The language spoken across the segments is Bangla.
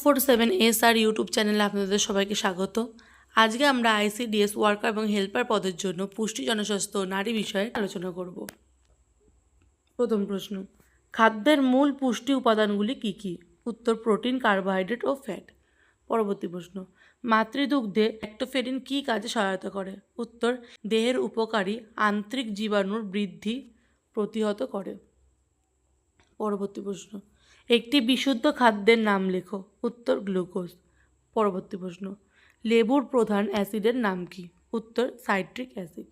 Four seven S R YouTube চ্যানেলে আপনাদের সবাইকে স্বাগত। আজকে আমরা আইসিডিএস ওয়ার্কার এবং হেল্পার পদের জন্য পুষ্টি, জনস্বাস্থ্য নারী বিষয়ে আলোচনা করব। প্রথম প্রশ্ন, খাদ্যের মূল পুষ্টি উপাদানগুলি কী কী? উত্তর, প্রোটিন, কার্বোহাইড্রেট ও ফ্যাট। পরবর্তী প্রশ্ন, মাতৃদুগ্ধে অ্যাক্টোফেরিন কী কাজে সহায়তা করে? উত্তর, দেহের উপকারী আন্তরিক জীবাণুর বৃদ্ধি প্রতিহত করে। পরবর্তী প্রশ্ন একটি বিশুদ্ধ খাদ্যের নাম লেখো। উত্তর, গ্লুকোজ। পরবর্তী প্রশ্ন, লেবুর প্রধান অ্যাসিডের নাম কি? উত্তর, সাইট্রিক অ্যাসিড।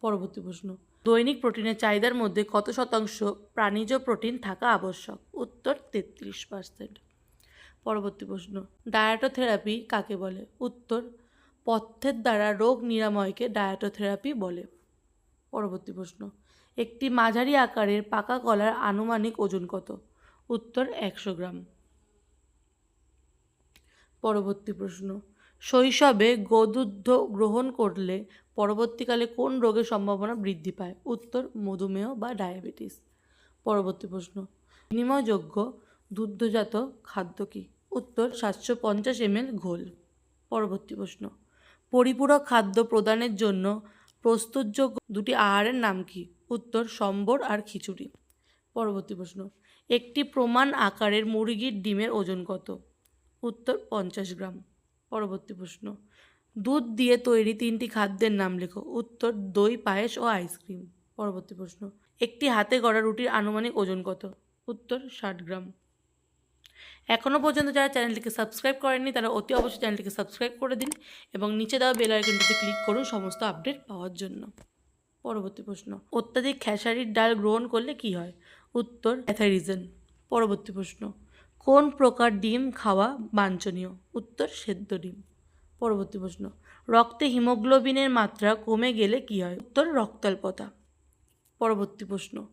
পরবর্তী প্রশ্ন, দৈনিক প্রোটিনের চাহিদার মধ্যে কত শতাংশ প্রাণীজ প্রোটিন থাকা আবশ্যক? উত্তর, তেত্রিশ পার্সেন্ট। পরবর্তী প্রশ্ন, ডায়াটোথেরাপি কাকে বলে? উত্তর, পথ্যের দ্বারা রোগ নিরাময়কে ডায়াটোথেরাপি বলে। পরবর্তী প্রশ্ন, একটি মাঝারি আকারের পাকা কলার আনুমানিক ওজন কত? উত্তর একশো গ্রাম। পরবর্তী প্রশ্ন, শৈশবে গোদুগ্ধ গ্রহণ করলে পরবর্তীকালে কোন রোগের সম্ভাবনা বৃদ্ধি পায়? উত্তর, মধুমেহ বা ডায়াবেটিস। পরবর্তী প্রশ্ন, বিনিময়যোগ্য দুগ্ধজাত খাদ্য কি? উত্তর, সাতশো পঞ্চাশ এমএল ঘোল। পরবর্তী প্রশ্ন, পরিপূরক খাদ্য প্রদানের জন্য প্রস্তুতযোগ্য দুটি আহারের নাম কি? উত্তর, সম্বর আর খিচুড়ি। পরবর্তী প্রশ্ন। একটি প্রমাণ আকারের মুরগির ডিমের ওজন কত? উত্তর, পঞ্চাশ গ্রাম। পরবর্তী প্রশ্ন। দুধ দিয়ে তৈরি তিনটি খাদ্যের নাম লেখো। উত্তর, দই, পায়েস ও আইসক্রিম। পরবর্তী প্রশ্ন। একটি হাতে গড়া রুটির আনুমানিক ওজন কত? উত্তর, ষাট গ্রাম। এখনও পর্যন্ত যারা চ্যানেলটিকে সাবস্ক্রাইব করেননি, তারা অতি অবশ্যই চ্যানেলটিকে সাবস্ক্রাইব করে দিন এবং নিচে দেওয়া বেল আইকনটিতে ক্লিক করুন সমস্ত আপডেট পাওয়ার জন্য। পরবর্তী প্রশ্ন। অত্যাধিক খেসারির ডাল গ্রহণ করলে কি হয়? উত্তর অ্যাথারিজন পরবর্তী প্রশ্ন, কোন প্রকার ডিম খাওয়া বাঞ্ছনীয়? উত্তর, সেদ্ধ ডিম। পরবর্তী প্রশ্ন, রক্তে হিমোগ্লোবিনের মাত্রা কমে গেলে কি হয়? উত্তর, রক্তাল্পতা। পরবর্তী প্রশ্ন,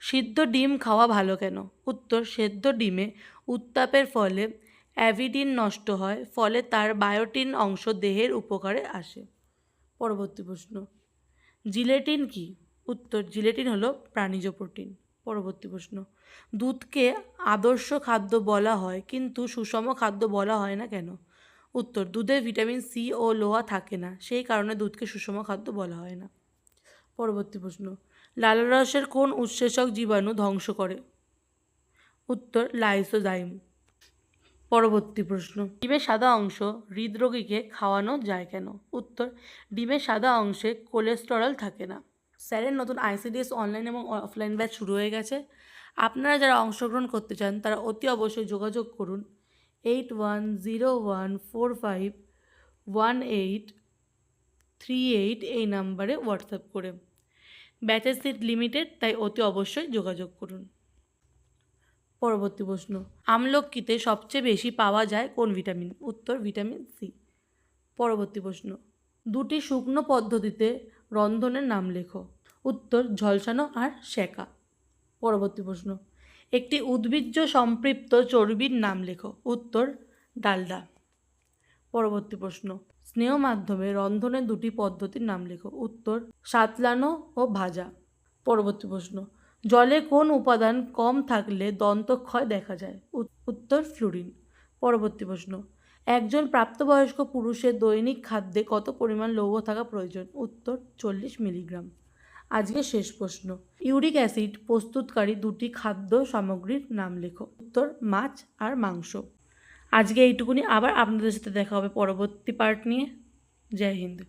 সিদ্ধ ডিম খাওয়া ভালো কেন? উত্তর, সেদ্ধ ডিমে উত্তাপের ফলে অ্যাভিডিন নষ্ট হয়, ফলে তার বায়োটিন অংশ দেহের উপকারে আসে। পরবর্তী প্রশ্ন, জিলেটিন কি? উত্তর, জিলেটিন হলো প্রাণীজ প্রোটিন। পরবর্তী প্রশ্ন। দুধকে আদর্শ খাদ্য বলা হয়, কিন্তু সুষম খাদ্য বলা হয় না কেন? উত্তর দুধে ভিটামিন সি ও লোহা থাকে না, সেই কারণে দুধকে সুষম খাদ্য বলা হয় না। পরবর্তী প্রশ্ন লালারসের কোন উৎসেচক জীবাণু ধ্বংস করে? উত্তর, লাইসোজাইম। পরবর্তী প্রশ্ন, ডিমের সাদা অংশ হৃদরোগীকে খাওয়ানো যায় কেন? উত্তর, ডিমের সাদা অংশে কোলেস্টেরল থাকে না। স্যারের নতুন আইসিডিএস অনলাইন এবং অফলাইন ব্যাচ শুরু হয়ে গেছে। আপনারা যারা অংশগ্রহণ করতে চান, তারা অতি অবশ্যই যোগাযোগ করুন। Eight one zero one four five one eight three eight এই নাম্বারে হোয়াটসঅ্যাপ করে। ব্যাচের সিট লিমিটেড তাই অতি অবশ্যই যোগাযোগ করুন। পরবর্তী প্রশ্ন আমলকিতে সবচেয়ে বেশি পাওয়া যায় কোন ভিটামিন উত্তর ভিটামিন সি পরবর্তী প্রশ্ন, দুটি শুকনো পদ্ধতিতে রন্ধনের নাম লেখো। উত্তর ঝলসানো আর সেকা পরবর্তী প্রশ্ন। একটি উদ্ভিজ্জ সম্পৃক্ত চর্বির নাম লেখো। উত্তর, ডালডা। পরবর্তী প্রশ্ন। স্নেহ মাধ্যমে রন্ধনের দুটি পদ্ধতির নাম লেখো। উত্তর, সাতলানো ও ভাজা। পরবর্তী প্রশ্ন। জলে কোন উপাদান কম থাকলে দন্তক্ষয় দেখা যায়? উত- উত্তর, ফ্লুরিন। পরবর্তী প্রশ্ন। একজন প্রাপ্তবয়স্ক পুরুষের দৈনিক খাদ্যে কত পরিমাণ লৌহ থাকা প্রয়োজন? উত্তর, চল্লিশ মিলিগ্রাম। আজকে শেষ প্রশ্ন। ইউরিক অ্যাসিড প্রস্তুতকারী দুটি খাদ্য সামগ্রীর নাম লেখো। উত্তর, মাছ আর মাংস। আজকে এইটুকুনি। আবার আপনাদের সাথে দেখা হবে পরবর্তী পার্ট নিয়ে। জয় হিন্দ।